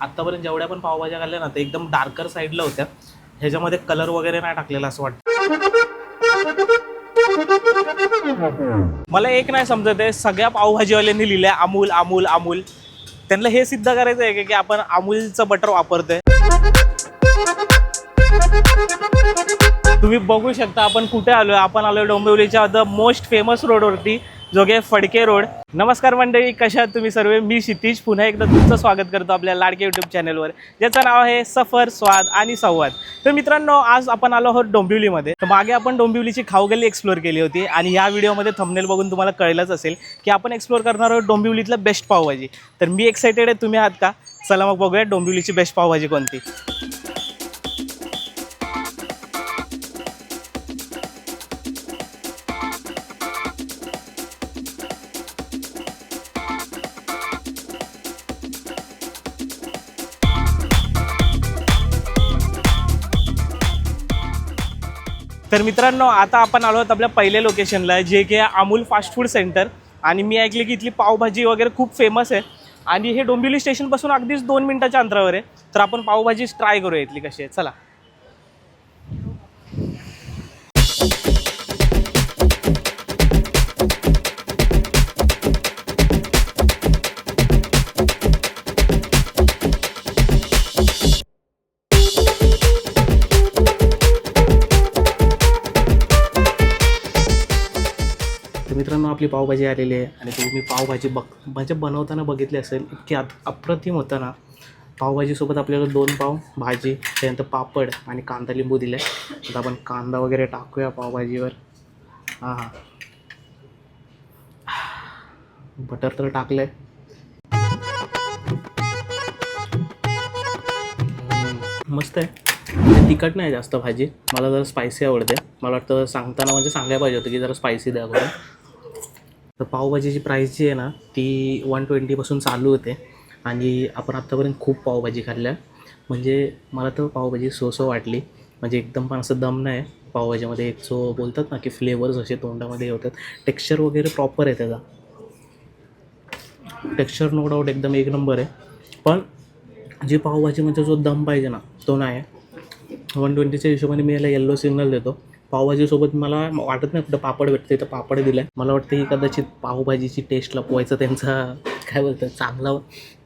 आतापर्यंत जेवढ्या पण पावभाज्या खाल्ल्या ना ते एकदम डार्कर साईडला होत्या. ह्याच्यामध्ये कलर वगैरे नाही टाकलेला असं वाटतं. मला एक नाही समजत आहे सगळ्या पावभाजीवाल्यांनी लिहिलंय अमूल अमूल अमूल. त्यांना हे सिद्ध करायचं आहे की आपण अमूलचं बटर वापरतोय. तुम्ही बघू शकता आपण कुठे आलोय? आपण आलोय डोंबिवलीच्या द मोस्ट फेमस रोडवरती जोगे फडके रोड. नमस्कार मंडळी कशा आहात तुम्ही सर्व? मी क्षितिज. पुन्हा एकदा तुमचं स्वागत करतो आपल्या लाडके यूट्यूब चॅनलवर ज्याचं नाव आहे सफर स्वाद आणि संवाद. तर मित्रांनो आज आपण आलो आहोत डोंबिवलीमध्ये. तर मागे आपण डोंबिवलीची खाऊगल्ली एक्सप्लोर केली होती आणि या व्हिडिओमध्ये थंबनेल बघून तुम्हाला कळलंच असेल की आपण एक्सप्लोर करणार आहोत डोंबिवलीतलं बेस्ट पावभाजी. तर मी एक्सायटेड आहे तुम्ही आहात का? चला मग बघूया डोंबिवलीची बेस्ट पावभाजी कोणती. तर मित्रांनो आता आपण आलो आहोत आपल्या पहिल्या लोकेशनला जे की आहे अमूल फास्ट फूड सेंटर आणि मी ऐकले की इथली पावभाजी वगैरे खूप फेमस आहे. आणि हे डोंबिवली स्टेशनपासून अगदीच दोन मिनिटाच्या अंतरावर आहे. तर आपण पावभाजी ट्राय करूया इथली कशी आहे. चला. आपली पावभाजी आलेली आहे आणि तुम्ही पावभाजी बघ म्हणजे बनवताना बघितली असेल इतकी आत अप्रतिम होतं ना. पावभाजीसोबत आपल्याला दोन पाव भाजी त्यानंतर पापड आणि कांदा लिंबू दिले. आता आपण कांदा वगैरे टाकूया पावभाजीवर. हां हां बटर तर टाकलं आहे मस्त आहे. म्हणजे तिखट नाही जास्त भाजी. मला जरा स्पायसी आवडते. मला वाटतं सांगताना म्हणजे सांगायला पाहिजे होतं की जरा स्पायसी द्या बरं तर पावभाजीची प्राईस जी आहे ना ती वन ट्वेंटीपासून चालू होते. आणि आपण आत्तापर्यंत खूप पावभाजी खाल्ल्या. म्हणजे मला तर पावभाजी सो सो वाटली. म्हणजे एकदम पण असं दम नाही. पावभाजीमध्ये एक जो बोलतात ना की फ्लेवर्स असे तोंडामध्ये होतात. टेक्स्चर वगैरे प्रॉपर आहे त्याचा. टेक्स्चर नो डाऊट एकदम एक नंबर आहे. पण जी पावभाजी म्हणजे जो दम पाहिजे ना तो नाही वन ट्वेंटीच्या हिशोबाने मी याला येल्लो सिग्नल देतो. पावभाजीसोबत मला वाटत नाही कुठं पापड भेटते तर पापड दिलं आहे मला वाटतं की कदाचित पावभाजीची टेस्ट लपवायचा त्यांचा काय बोलतात चांगला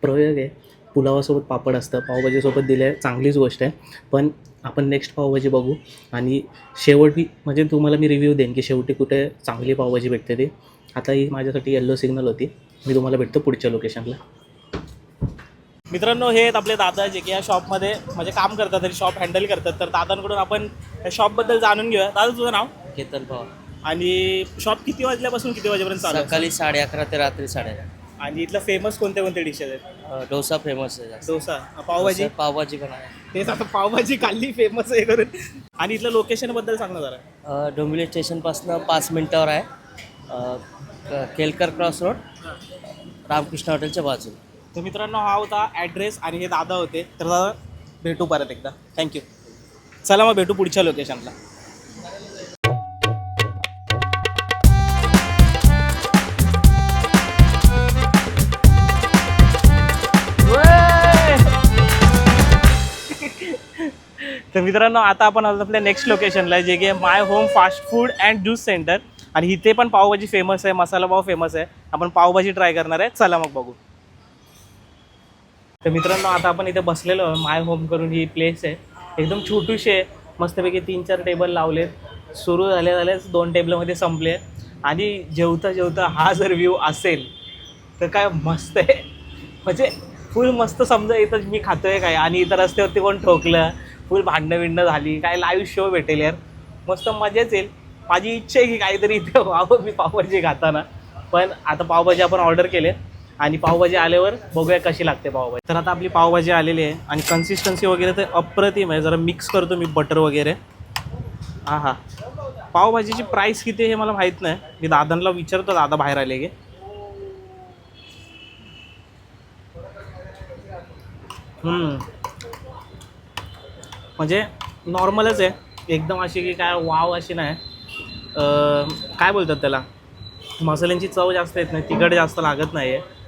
प्रयोग आहे. पुलावासोबत पापड असतं पावभाजीसोबत दिलं आहे चांगलीच गोष्ट आहे. पण आपण नेक्स्ट पावभाजी बघू. आणि शेवटी म्हणजे तुम्हाला मी रिव्ह्यू देईन की शेवटी कुठे चांगली पावभाजी भेटते ती. आता ही माझ्यासाठी येल्लो सिग्नल होती. मी तुम्हाला भेटतो पुढच्या लोकेशनला मित्रांनो हे आहेत आपले दादा जे की या शॉपमध्ये म्हणजे काम करतात तरी शॉप हँडल करतात. तर दादांकडून आपण या शॉपबद्दल जाणून घेऊया. दादा तुझं नाव? केतन पवार. आणि शॉप किती वाजल्यापासून किती वाजेपर्यंत चालू आहे? सकाळी साडे अकरा ते रात्री साडे आणि इथलं फेमस कोणते कोणते डिशेस आहेत? अं, डोसा फेमस आहे जास्त. डोसा. पावभाजी? डोसा, पावभाजी पण आहे. तेच आता पावभाजी खाल्ली फेमस आहे करून. आणि इथलं लोकेशनबद्दल सांग ना जरा. अं, डोंबिवली स्टेशनपासून पाच मिनिटावर आहे. अं, क- केलकर क्रॉस रोड रामकृष्ण हॉटेलच्या बाजूला. तर मित्रांनो हा होता ॲड्रेस आणि हे दादा होते. तर दादा भेटू परत एकदा. थँक्यू चला मग भेटू पुढच्या लोकेशनला तर मित्रांनो आता आपण आलो आपल्या नेक्स्ट लोकेशनला जे की my home fast food and juice centre आणि इथे पण पावभाजी फेमस आहे मसाला पाव फेमस आहे. आपण पावभाजी ट्राय करणार आहे. चला मग बघू. तर मित्रांनो आता आपण इथे बसलेलो आहे माय होम करून ही प्लेस आहे. एकदम छोटूशी आहे. मस्तपैकी तीन चार टेबल लावलेत. सुरू झाले झालेच दोन टेबलमध्ये संपले. आणि जेवता जेवता हा जर व्ह्यू असेल तर काय मस्त आहे. म्हणजे फुल मस्त समजा इथं मी खातोय काय आणि इथं रस्त्यावरती कोण ठोकलं फुल भांडणं विंडणं झाली काय लाईव्ह शो भेटेल यार. मस्त मजाच येईल. माझी इच्छा आहे की काहीतरी इथे व्हावं मी पावभाजी खाताना. पण आता पावभाजी आपण ऑर्डर केले आणि पावभाजी आल्यावर बघूया कशी लागते पावभाजी. तर आता आपली पावभाजी आलेली आहे आणि कन्सिस्टन्सी वगैरे तर अप्रतिम आहे. जरा मिक्स करतो मी बटर वगैरे. हां हां पावभाजीची प्राईस किती आहे हे मला माहीत नाही. मी दादांना विचारतो दादा बाहेर आले की. हम्म. म्हणजे नॉर्मलच आहे. एकदम अशी की काय वाव अशी नाही. काय बोलतात त्याला? मसाल्यांची चव जास्त येत नाही तिखट जास्त लागत नाही आहे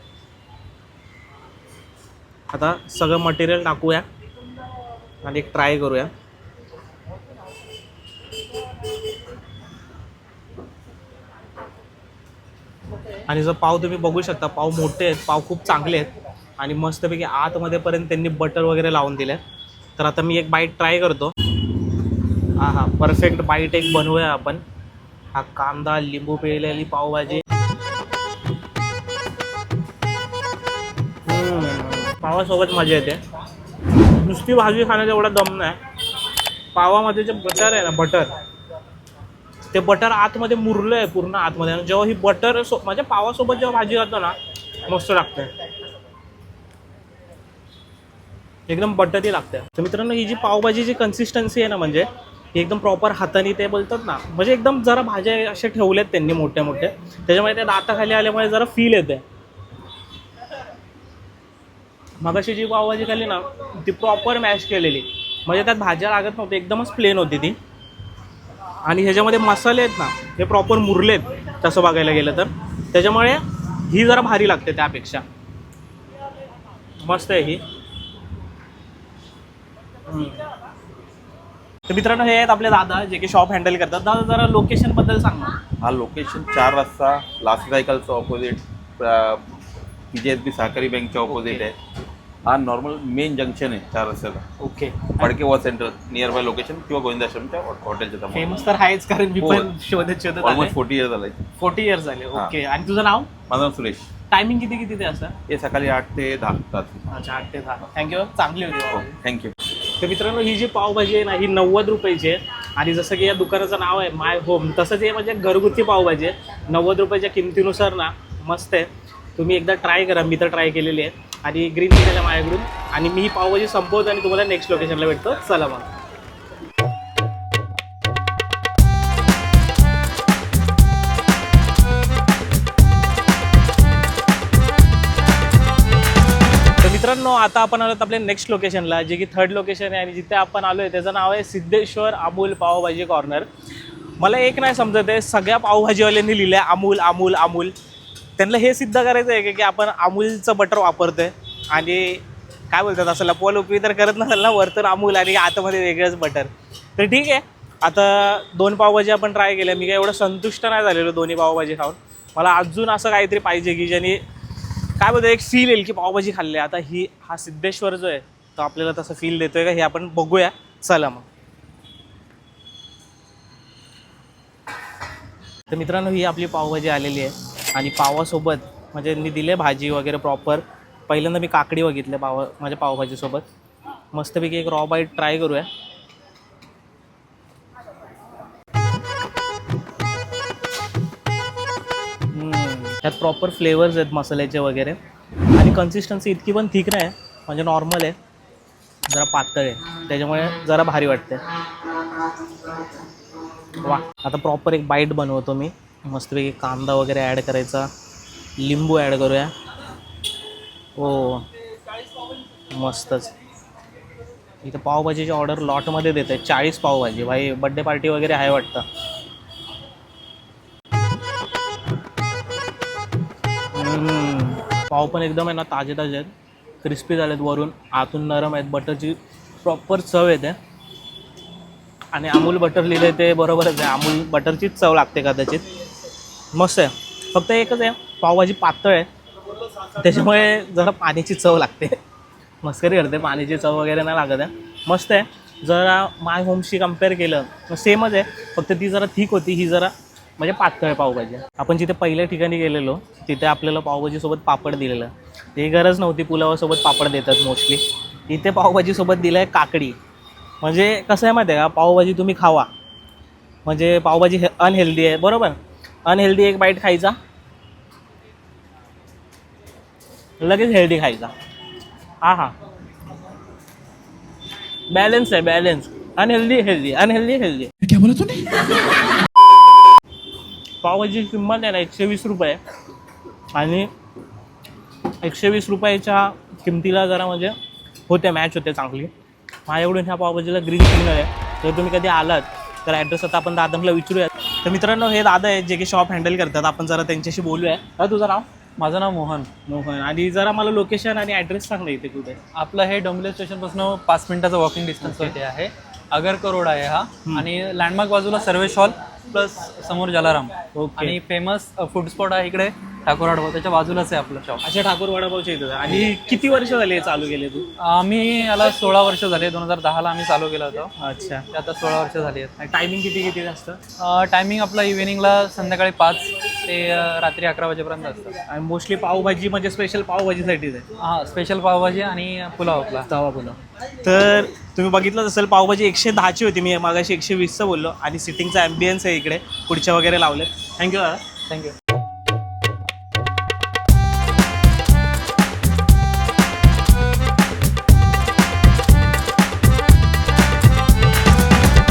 आता सगळं मटेरियल टाकूया आणि एक ट्राय करूया. आणि जर पाव तुम्ही बघू शकता पाव मोठे आहेत पाव खूप चांगले आहेत. आणि मस्तपैकी आतमध्येपर्यंत त्यांनी बटर वगैरे लावून दिले तर आता मी एक बाईट ट्राय करतो. हा हा परफेक्ट बाईट एक बनवूया आपण. हा कांदा लिंबू पेलेली पावभाजी. पावासोबत मजा येते. नुसती भाजी खाण्याचा एवढा दम नाही. पावामध्ये जे बटर आहे ना बटर ते बटर आतमध्ये मुरलं आहे पूर्ण आतमध्ये. आणि जेव्हा ही बटर सो म्हणजे पावासोबत जेव्हा भाजी खातो ना मस्त लागते. एकदम बटरही लागते. तर मित्रांनो ही जी पावभाजीची कन्सिस्टन्सी आहे ना म्हणजे एकदम प्रॉपर हाताने ते बोलतात ना म्हणजे एकदम जरा भाज्या असे ठेवल्यात त्यांनी मोठ्या मोठ्या त्याच्यामुळे त्या दाताखाली आल्यामुळे जरा फील येते. मगाशी जी पावभाजी खाल्ली ना ती प्रॉपर मॅश केलेली. म्हणजे त्यात भाज्या लागत नव्हती एकदमच प्लेन होती ती. आणि ह्याच्यामध्ये मसाले आहेत ना हे प्रॉपर मुरलेत तसं बघायला गेलं तर. त्याच्यामुळे ही जरा भारी लागते त्यापेक्षा. मस्त आहे ही. तर मित्रांनो हे आहेत आपले दादा जे की शॉप हँडल करतात. दादा जरा लोकेशनबद्दल सांगा हा लोकेशन चार रस्ता last सायकलचं opposite P G S B सहकारी बँकच्या ऑपोजिट आहे. हा नॉर्मल मेन जंक्शन आहे चार रस्त्याचा. ओके फडके वा सेंटर नियर बाय लोकेशन किंवा गोविंदाश्रमच्या हॉटेलच्या फेमस तर आहेच कारण मी हो. पण शोधत शोधत आले ऑलमोस्ट फोर्टी इयर्स झालाय फोर्टी इयर्स झाले. हा. ओके आणि तुझं नाव? माझं नाव सुरेश. टायमिंग किती किती ते असं? हे सकाळी आठ ते दहा तास. अच्छा आठ ते दहा. थँक्यू चांगली होती. हो. थँक्यू तर मित्रांनो ही जी पावभाजी आहे ना ही नव्वद रुपयाची आहे. आणि जसं की या दुकानाचं नाव आहे माय होम तसंच हे म्हणजे घरगुती पावभाजी आहे. नव्वद रुपयाच्या किमतीनुसार ना मस्त आहे. तुम्ही एकदा ट्राय करा. मी तर ट्राय केलेली आहे. आणि ग्रीन टी माझ्याकडून. आणि मी ही पावभाजी संपवतो आणि तुम्हाला नेक्स्ट लोकेशनला भेटतो. चला मग. मित्रांनो आता आपण आलो आपल्या नेक्स्ट लोकेशनला जे की थर्ड लोकेशन आहे. आणि जिथे आपण आलो आहे त्याचं नाव आहे सिद्धेश्वर अमूल पावभाजी कॉर्नर मला एक नाही समजत आहे सगळ्या पावभाजीवाल्यांनी लिहिलं आहे अमूल अमूल अमूल. त्यांना हे सिद्ध करायचं आहे की आपण अमूलचं बटर वापरतोय. आणि काय बोलतात असं लपवालुपी तर करत नसेल ना वरतून अमूल आणि आतमध्ये वेगळंच बटर तर ठीक आहे. आता दोन पावभाजी आपण ट्राय केल्या. मी काय एवढं संतुष्ट नाही झालेलो दोन्ही पावभाजी खाऊन. मला अजून असं काहीतरी पाहिजे की ज्याने काय बोलतो एक फील येईल की पावभाजी खाल्ली आता ही हा सिद्धेश्वर जो आहे तो आपल्याला तसं फील देतोय का हे आपण बघूया. चला मग. तर मित्रांनो ही आपली पावभाजी आलेली आहे. आणि पावासोबत म्हणजे मी दिले भाजी वगैरे प्रॉपर पहिल्यांदा मी काकडी बघितले पाव माझ्या पावभाजीसोबत. मस्तपैकी एक रॉ बाईट ट्राय करूया. त्यात प्रॉपर फ्लेवर्स आहेत मसाल्याचे वगैरे. आणि कन्सिस्टन्सी इतकी पण थिक नाही म्हणजे नॉर्मल आहे. जरा पातळ आहे. त्याच्यामुळे जरा भारी वाटते वा आता प्रॉपर एक बाईट बनवतो मी. मस्तपैकी कांदा वगैरे ॲड करायचा. लिंबू ॲड करूया. हो. मस्तच. इथं पावभाजीची ऑर्डर लॉटमध्ये देत आहे चाळीस पावभाजी. भाई बड्डे पार्टी वगैरे आहे वाटतं. पाव पण एकदम आहे ना ताजे ताजे आहेत. क्रिस्पी झालेत वरून. आतून नरम आहेत. बटरची प्रॉपर चव येते. आणि अमूल बटर लिहिलं ते बरोबरच आहे. अमूल बटरचीच चव लागते कदाचित. मस्त आहे. फक्त एकच आहे पावभाजी पातळ आहे. त्याच्यामुळे जरा पाण्याची चव लागते. मस्करी करते पाण्याची चव वगैरे नाही लागत आहे. मस्त आहे. जरा माय होमशी कंपेअर केलं तर सेमच आहे. फक्त ती जरा थिक होती ही जरा म्हणजे पातळ पावभाजी. आपण जिथे पहिल्या ठिकाणी गेलेलो तिथे आपल्याला पावभाजीसोबत पापड दिलेलं. ते गरज नव्हती पुलावासोबत पापड देतात मोस्टली इथे पावभाजीसोबत दिलं आहे काकडी. म्हणजे कसं आहे माहिती आहे का? पावभाजी तुम्ही खावा. म्हणजे पावभाजी हे अनहेल्दी आहे बरोबर? अनहेल्दी एक बाईट खायचा. लगेच हेल्दी खायचा. हा हा. बॅलन्स आहे balance unhealthy healthy unhealthy healthy. क्या बोला तूने पावभाजीची किंमत आहे ना एकशे वीस रुपये. आणि एकशे वीस रुपयाच्या किमतीला जरा म्हणजे होते मॅच होते चांगली. माझ्याकडून ह्या पावभाजीला ग्रीन सिग्नल आहे. जर तुम्ही कधी आलात तर ॲड्रेस आता आपण दादनला विचारूयात तर मित्रांनो हे दादा आहेत जे की शॉप हँडल करतात. आपण जरा त्यांच्याशी बोलूया. का तुझं नाव? माझं नाव मोहन. मोहन. आणि जरा मला लोकेशन आणि ॲड्रेस सांग ना इथे कुठे? आपलं हे डोंबिवली स्टेशनपासून पाच मिनिटाचं वॉकिंग डिस्टन्सवरती आहे. अगरकर रोड आहे हा. आणि लँडमार्क बाजूला सर्वेश हॉल प्लस समोर जलाराम. ओके आणि फेमस फूड स्पॉट आहे इकडे. ठाकूर आडवा त्याच्या बाजूलाच आहे आपलं शॉप अच्छा ठाकूर वडापावच्या इथं आणि किती वर्ष झाली चालू केले तू? आम्ही याला सोळा वर्ष झाले. दोन हजार दहाला आम्ही चालू केलं होतं. अच्छा. ते आता सोळा वर्ष झाली आहेत. टायमिंग किती किती असतं? टायमिंग आपला इव्हिनिंगला संध्याकाळी पाच ते रात्री अकरा वाजेपर्यंत असतं. आणि मोस्टली पावभाजी म्हणजे स्पेशल पावभाजीसाठीच आहे हां स्पेशल पावभाजी आणि पुलाव आपला. तवा पुलाव. तर तुम्ही बघितलं असेल पावभाजी एकशे दहाची होती. मी मागाशी एकशे वीसचं बोललो. आणि सिटिंगचा ॲम्बियन्स आहे इकडे. पुढच्या वगैरे लावले थँक्यू दादा थँक्यू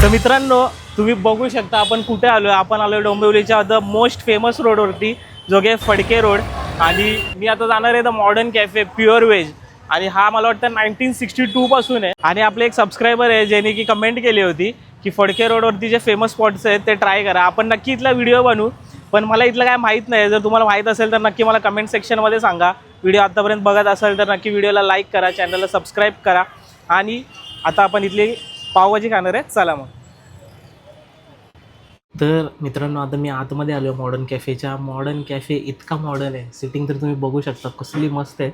तर मित्रांनो तुम्ही बघू शकता आपण कुठे आलो आहे आपण आलो आहे डोंबिवलीच्या द मोस्ट फेमस रोडवरती जो की फडके रोड आणि मी आता जाणार आहे the modern cafe pure veg आणि हा मला वाटतं नाईन्टीन सिक्स्टी टूपासून आहे. आणि आपले एक सबस्क्रायबर आहे ज्याने की कमेंट केली होती की फडके रोडवरती जे फेमस स्पॉट्स आहेत ते ट्राय करा. आपण नक्की इथला व्हिडिओ बनवू. पण मला इथलं काय माहीत नाही. जर तुम्हाला माहीत असेल तर नक्की मला कमेंट सेक्शनमध्ये सांगा. व्हिडिओ आत्तापर्यंत बघत असेल तर नक्की व्हिडिओला लाईक करा चॅनलला सबस्क्राईब करा. आणि आता आपण इथली पावभाजी खाणार आहे चला मग. तर मित्रांनो आता मी आतमध्ये आलो आहे मॉडर्न कॅफेच्या मॉडर्न कॅफे इतका मॉडर्न आहे. सिटिंग तर तुम्ही बघू शकता कसली मस्त आहे.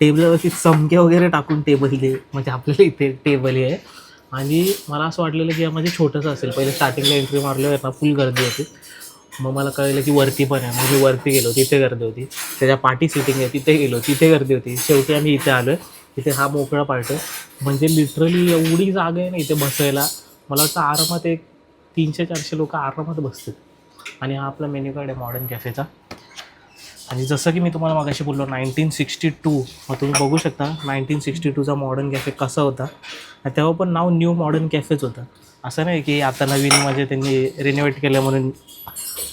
टेबलवरती चमके वगैरे टाकून टेबल दे. म्हणजे आपल्याला इथे टेबल आहे. आणि मला असं वाटलेलं की यामध्ये छोटंसं असेल. पहिले स्टार्टिंगला एंट्री मारल्यावर ना फुल गर्दी होती. मग मला कळलं की वरती पण आहे. मग मी वरती गेलो. तिथे गर्दी होती. त्याच्या पाठी सिटिंग आहे. तिथे गेलो. तिथे गर्दी होती. शेवटी आम्ही इथे आलो आहे इथे हा मोकळा पार्ट आहे. म्हणजे लिटरली एवढी जागा आहे ना इथे बसायला. मला वाटतं आरामात एक तीनशे चारशे लोक आरामात बसतील. आणि हा आपला मेन्यू कार्ड आहे मॉडर्न कॅफेचा आणि जसं की मी तुम्हाला मागाशी बोललो नाईन्टीन सिक्स्टी टू मग तुम्ही बघू शकता नाईन्टीन सिक्स्टी टूचा मॉडर्न कॅफे कसा होता. आणि तेव्हा पण नाव न्यू मॉडर्न कॅफेच होतं. असं नाही की आता नवीन म्हणजे त्यांनी रिनोव्हेट केलं म्हणून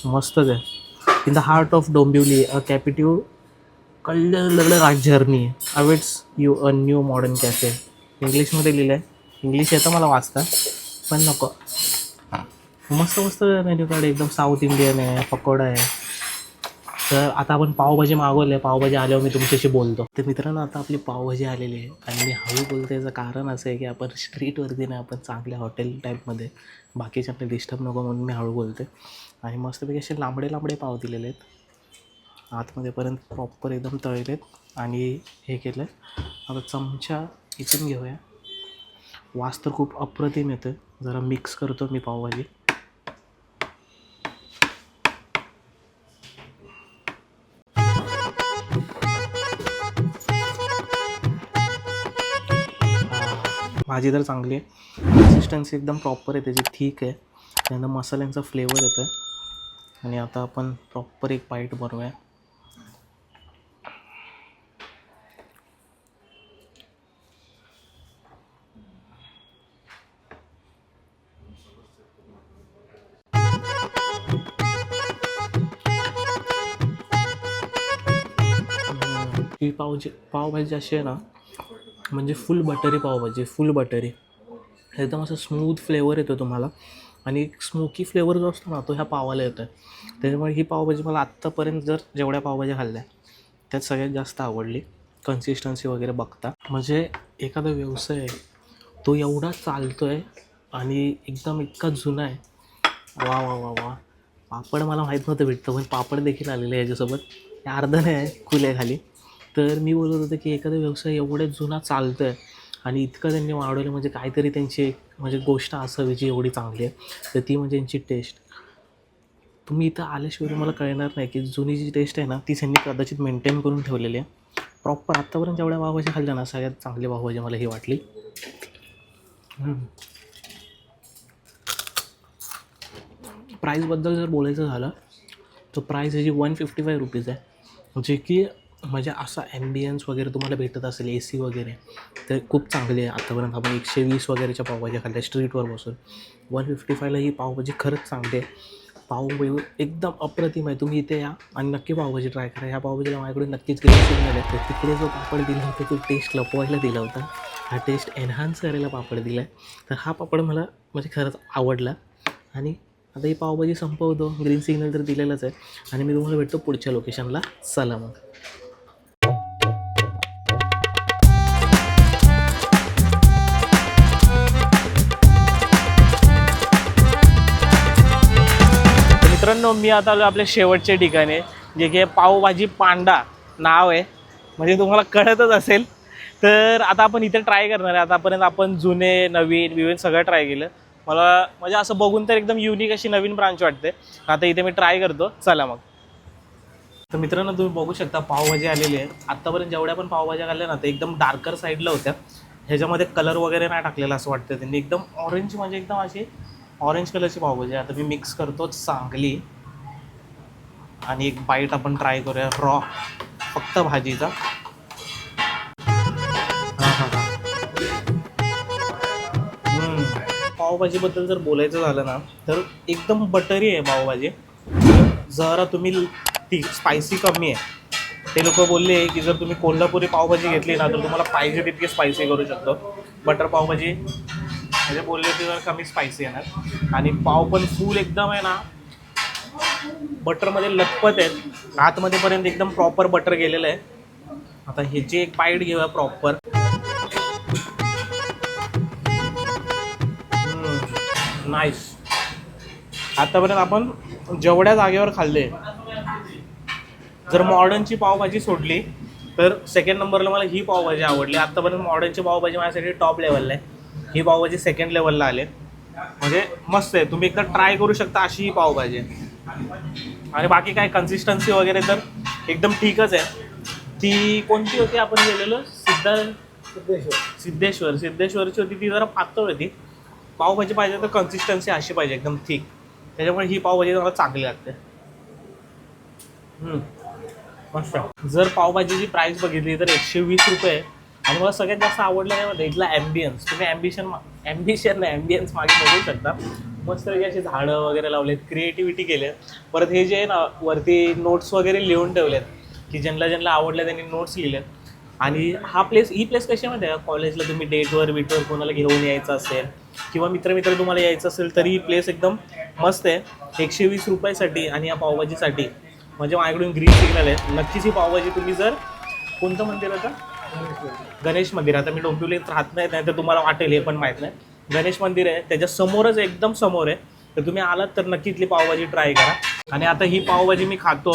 मस्तच आहे. In the heart of Dombivli a captive colour journey awaits you a new modern cafe इंग्लिशमध्ये लिहिलं आहे इंग्लिश येतं मला वाचता. पण नको. मस्त मस्त मेन्यू कार्ड एकदम साऊथ इंडियन आहे पकोडा आहे. तर आता आपण पावभाजी मागवली आहे पावभाजी आल्यावर मी तुमच्याशी बोलतो. तर मित्रांनो आता आपली पावभाजी आलेली आहे. आणि मी हळू बोलतो याचं कारण असं आहे की आपण स्ट्रीटवरती नाही आपण चांगल्या हॉटेल टाईपमध्ये बाकीच्यांना डिस्टर्ब नको म्हणून मी हळू बोलते आणि मस्तपैकी असे लांबडे लांबडे पाव दिलेले आहेत. आतमध्येपर्यंत प्रॉपर एकदम तळलेत आणि हे केलं आहे आता चमचा इथून घेऊया. वास तर खूप अप्रतिम येतं जरा मिक्स करतो मी पावभाजी. भाजी तर चांगली आहे. कन्सिस्टन्सी एकदम प्रॉपर आहे. त्याची ठीक आहे. त्यानंतर मसाल्यांचा फ्लेवर येतो आहे आणि आता आपण प्रॉपर एक बाईट बनवूया. पावजी पावभाजी अशी आहे ना म्हणजे full buttery pav bhaji full buttery एकदम असं स्मूथ फ्लेवर येतो तुम्हाला. आणि एक स्मोकी फ्लेवर जो असतो ना तो ह्या पावाला येतो आहे त्याच्यामुळे ही पावभाजी मला आत्तापर्यंत जर जेवढ्या पावभाज्या खाल्ल्या त्यात सगळ्यात जास्त आवडली. कन्सिस्टन्सी वगैरे बघता. म्हणजे एखादा व्यवसाय आहे तो एवढा चालतो आहे आणि एकदम इतका जुना आहे. वा वा वा वा. पापड मला माहीत नव्हतं भेटतं पण पापड देखील आलेलं आहे याच्यासोबत. हे अर्धा नाही आहे खुले खाली. तर मी बोलत होतो की एखादा व्यवसाय एवढा जुना चालतो आहे आणि इतकं त्यांनी वाढवलं म्हणजे काहीतरी त्यांची एक म्हणजे गोष्ट असावी जी एवढी चांगली आहे तर ती म्हणजे त्यांची टेस्ट. तुम्ही इथं आल्याशिवाय तुम्हाला कळणार नाही की जुनी जी टेस्ट आहे ना ती त्यांनी कदाचित मेंटेन करून ठेवलेली आहे. प्रॉपर आत्तापर्यंत जेवढ्या पावभाजी खाल्ल्या ना सगळ्यात चांगली पावभाजी म्हणजे मला ही वाटली. प्राईजबद्दल जर बोलायचं झालं तर प्राईस ह्याची वन फिफ्टी फाय रुपीज आहे जे की म्हणजे असा ॲम्बियन्स वगैरे तुम्हाला भेटत असेल ए सी वगैरे तर खूप चांगली आहे आतापर्यंत. आपण एकशे वीस वगैरेच्या पावभाज्या खाल्ल्या स्ट्रीटवर बसून. वन फिफ्टी फायला ही पावभाजी खरंच चांगली आहे. पावभाजी एकदम अप्रतिम आहे. तुम्ही इथे या आणि नक्की पावभाजी ट्राय करा. ह्या पावभाजीला माझ्याकडून नक्कीच ग्रेस मिळाले तर तिकडे जो पापड दिला होता तो टेस्ट लपवायला दिला होता. हा टेस्ट एन्हान्स करायला पापड दिला आहे तर हा पापड मला म्हणजे खरंच आवडला. आणि आता ही पावभाजी संपवतो. ग्रीन सिग्नल तर दिलेलंच आहे. आणि मी तुम्हाला भेटतो पुढच्या लोकेशनला चला मग. मित्रांनो मी आता आलो आपल्या शेवटच्या ठिकाणी जे की पावभाजी पांडा नाव आहे. म्हणजे तुम्हाला कळतच असेल. तर आता आपण इथे ट्राय करणार आहे. आतापर्यंत आपण जुने नवीन विवीन सगळं ट्राय केलं. मला म्हणजे असं बघून तर एकदम युनिक अशी नवीन ब्रांच वाटते. आता इथे मी ट्राय करतो. चला मग. तर मित्रांनो तुम्ही बघू शकता पावभाजी आलेली आहे आत्तापर्यंत जेवढ्या पण पावभाज्या खाल्ल्या ना ते एकदम डार्कर साईडला होत्या. ह्याच्यामध्ये कलर वगैरे नाही टाकलेला असं वाटतं त्यांनी. एकदम ऑरेंज म्हणजे एकदम अशी ऑरेंज कलरची पावभाजी आता मी मिक्स करतो चांगली. आणि एक बाईट आपण ट्राय करूया रॉ फक्त भाजीचा. पावभाजीबद्दल जर बोलायचं झालं ना तर एकदम बटरी आहे पावभाजी. जरा तुम्ही ती स्पायसी कमी आहे. ते लोक बोलले की जर तुम्ही कोल्हापुरी पावभाजी घेतली ना तर तुम्हाला पाहिजे तितकी स्पायसी करू शकतो. बटर पावभाजी म्हणजे बोलले ते जर कमी स्पायसी येणार. आणि पाव पण फुल एकदम आहे ना बटरमध्ये लतपत आहेत. आतमध्ये पर्यंत एकदम प्रॉपर बटर गेलेलं आहे. आता ह्याची एक पाईट घेऊया प्रॉपर नाईस आतापर्यंत आपण जेवढ्या जागेवर खाल्ले जर मॉडर्नची पावभाजी सोडली तर सेकंड नंबरला मला ही पावभाजी आवडली. आत्तापर्यंत मॉडर्नची पावभाजी माझ्यासाठी टॉप लेवलला आहे. ही पावभाजी सेकंड लेवलला आले म्हणजे मस्त आहे. तुम्ही एकदा ट्राय करू शकता अशी ही पावभाजी आणि बाकी काय कन्सिस्टन्सी वगैरे तर एकदम ठीकच आहे. ती कोणती होती आपण गेलेलो? सिद्धा सिद्धेश्वर. सिद्धेश्वरची होती ती जरा पातळ होती. पावभाजी पाहिजे तर कन्सिस्टन्सी अशी पाहिजे एकदम थिक त्याच्यामुळे ही पावभाजी मला चांगली लागते. मस्त. जर पावभाजीची प्राइस बघितली तर एकशे वीस रुपये आणि मला सगळ्यात जास्त आवडलं नाही माहिती इथला ॲम्बियन्स तुम्ही ॲम्बिशन ॲम्बिशन ॲम्बियन्स मागे बघू शकता. मस्त अशी झाडं वगैरे लावलेत क्रिएटिव्हिटी केले परत हे जे आहे ना वरती नोट्स वगैरे लिहून ठेवलेत की ज्यांना ज्यांना आवडलं त्यांनी नोट्स लिहिलेत. आणि हा प्लेस ही प्लेस कशी माहिती आहे? कॉलेजला तुम्ही डेटवर बीटवर कोणाला घेऊन यायचं असेल किंवा मित्र मित्र तुम्हाला यायचं असेल तरी ही प्लेस एकदम मस्त आहे. एकशे वीस रुपयासाठी आणि या पावभाजीसाठी. म्हणजे माझ्याकडून ग्रीन सिग्नल आहे. नक्कीच ही पावभाजी तुम्ही जर कोणतं मंदिर आता? गणेश मंदिर आता मी डोंबिवलीत राहत नाही नाही तर तुम्हाला वाटेल हे पण माहीत नाही. गणेश मंदिर आहे त्याच्या समोरच एकदम समोर आहे. तर तुम्ही आलात तर नक्की इथली पावभाजी ट्राय करा. आणि आता ही पावभाजी मी खातो.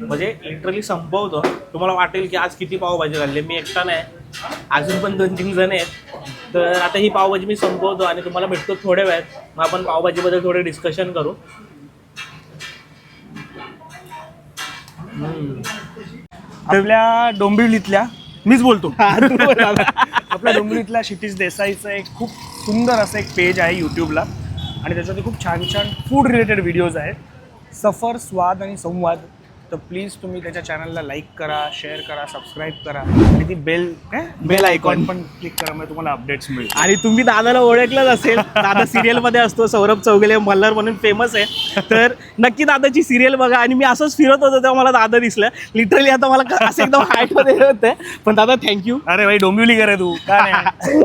म्हणजे लिटरली संपवतो. तुम्हाला वाटेल की आज किती पावभाजी झाली मी एकटा नाही. अजून पण दोन तीन जण आहेत. तर आता ही पावभाजी मी संपवतो आणि तुम्हाला भेटतो थोड्या वेळात. मग आपण पावभाजीबद्दल थोडे डिस्कशन करू. आपल्या डोंबिवलीतल्या मीच बोलतो. आपल्या डोंगरीतला क्षितिज देसाईचं एक खूप सुंदर असं एक पेज आहे यूट्यूबला आणि त्याच्यामध्ये खूप छान छान फूड रिलेटेड व्हिडिओज आहेत. सफर स्वाद आणि संवाद. तर प्लीज तुम्ही त्याच्या चॅनलला लाईक करा शेअर करा सबस्क्राईब करा. आणि ती बेल काय? Bell icon. पण क्लिक करा म्हणजे तुम्हाला अपडेट्स मिळतील. आणि तुम्ही दादाला ओळखलंच असेल. दादा सिरियलमध्ये असतो सौरभ चौगले मल्हार म्हणून फेमस आहे. तर नक्की दादाची सिरियल बघा. आणि मी असंच फिरत होतो तेव्हा मला दादा दिसलं. लिटरली आता मला असं एकदम हाईटमध्ये होते. पण दादा थँक्यू अरे भाई डोंबिवली करे तू. का नाही?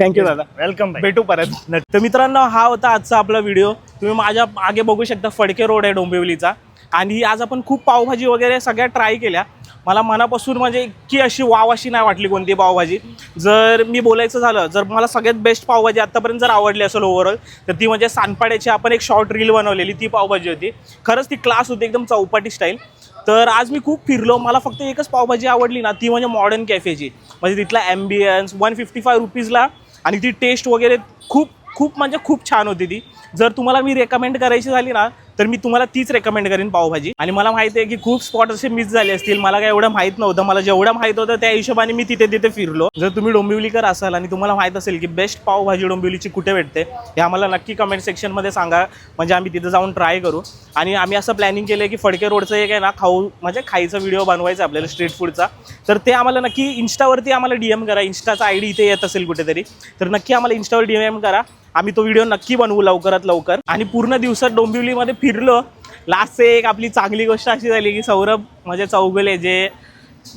थँक्यू दादा. वेलकम भेटू परत. तर मित्रांनो हा होता आजचा आपला व्हिडिओ तुम्ही माझ्या मागे बघू शकता फडके रोड आहे डोंबिवलीचा. आणि आज आपण खूप पावभाजी वगैरे सगळ्या ट्राय केल्या. मला मनापासून म्हणजे इतकी अशी वाव अशी नाही वाटली कोणती पावभाजी. जर मी बोलायचं झालं जर मला सगळ्यात बेस्ट पावभाजी आत्तापर्यंत जर आवडली असेल ओव्हरऑल तर ती म्हणजे सानपाड्याची आपण एक शॉर्ट रील बनवलेली ती पावभाजी होती. खरंच ती क्लास होती एकदम चौपाटी स्टाईल तर आज मी खूप फिरलो मला फक्त एकच पावभाजी आवडली ना ती म्हणजे मॉडर्न कॅफेची म्हणजे तिथला ॲम्बियन्स वन फिफ्टी फाय रुपीजला आणि ती टेस्ट वगैरे खूप खूप म्हणजे खूप छान होती ती. जर तुम्हाला मी रेकमेंड करायची झाली ना तर मी तुम्हाला तीच रेकमेंड करेन पावभाजी. आणि मला माहिती आहे की खूप स्पॉट असे मिस झाले असतील. मला काय एवढं माहीत नव्हतं. मला जेवढं माहीत होतं त्या हिशोबाने मी तिथे तिथे फिरलो. जर तुम्ही डोंबिवलीकर असाल आणि तुम्हाला माहीत असेल की बेस्ट पावभाजी डोंबिवलीची कुठे भेटते हे आम्हाला नक्की कमेंट सेक्शनमध्ये सांगा. म्हणजे आम्ही तिथे जाऊन ट्राय करू. आणि आम्ही असं प्लॅनिंग केलं की फडके रोडचं एक आहे ना खाऊ म्हणजे खायचा व्हिडिओ बनवायचा आपल्याला स्ट्रीट फूडचा तर ते आम्हाला नक्की इन्स्टावरती आम्हाला डी एम करा. इन्स्टाचा आय डी इथे येत असेल कुठेतरी. तर नक्की आम्हाला इन्स्टावर डी एम करा. आम्ही तो व्हिडिओ नक्की बनवू लवकरात लवकर. आणि पूर्ण दिवसात डोंबिवलीमध्ये फिरलो. लास्टचे एक आपली चांगली गोष्ट अशी झाली की सौरभ म्हणजे चौगुले जे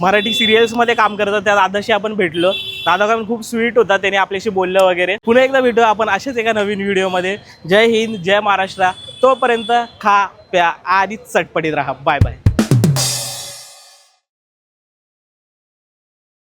मराठी सिरियल्समध्ये काम करतात त्या दादाशी आपण भेटलो. दादा पण खूप स्वीट होता त्याने आपल्याशी बोललं वगैरे. पुन्हा एकदा भेटू आपण अशाच एका नवीन व्हिडिओमध्ये जय हिंद जय महाराष्ट्र. तोपर्यंत खा प्या आणि चटपटीत राहा. Bye bye